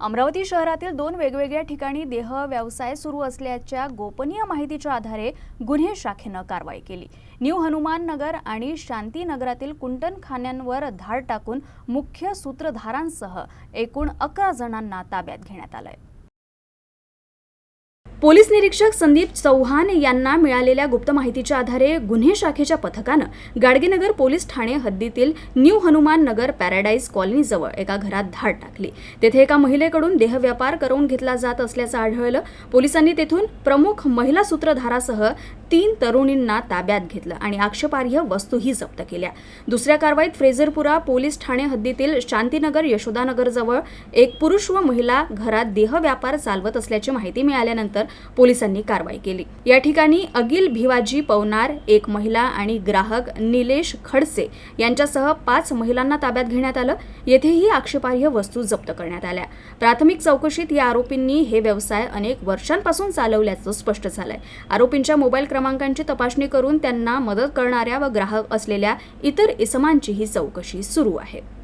अमरावती शहरातील दोन वेगवेगळ्या ठिकाणी देह व्यवसाय सुरू असल्याच्या गोपनीय माहितीच्या आधारे गुन्हे शाखेनं कारवाई केली. न्यू हनुमान नगर आणि शांतीनगरातील कुंटनखान्यांवर धाड टाकून मुख्य सूत्रधारांसह एकूण अकरा जणांना ताब्यात घेण्यात आलंय. पोलीस निरीक्षक संदीप चौहान यांना मिळालेल्या गुप्त माहितीच्या आधारे गुन्हे शाखेच्या पथकानं गाडगेनगर पोलीस ठाणे हद्दीतील न्यू हनुमान नगर पॅराडाईज कॉलनीजवळ एका घरात धाड टाकली. तेथे एका महिलेकडून देहव्यापार करून घेतला जात असल्याचं आढळलं. पोलिसांनी तेथून प्रमुख महिला सूत्रधारासह तीन तरुणींना ताब्यात घेतलं आणि आक्षेपार्ह वस्तूही जप्त केल्या. दुसऱ्या कारवाईत फ्रेझरपुरा पोलीस ठाणे हद्दीतील शांतीनगर यशोदानगरजवळ एक पुरुष व महिला घरात देहव्यापार चालवत असल्याची माहिती मिळाल्यानंतर पोलिसांनी कारवाई केली. या ठिकाणी अगिल भिवाजी पवनार एक महिला आणि ग्राहक निलेश खडसे यांच्यासह पाच महिलांना ताब्यात घेण्यात आलं. येथेही आक्षेपार्ह वस्तू जप्त करण्यात आल्या. प्राथमिक चौकशीत या आरोपींनी हे व्यवसाय अनेक वर्षांपासून चालवल्याचं स्पष्ट झालंय. आरोपींच्या मोबाईल क्रमांकांची तपासणी करून त्यांना मदत करणाऱ्या व ग्राहक असलेल्या इतर इसमांचीही चौकशी सुरू आहे.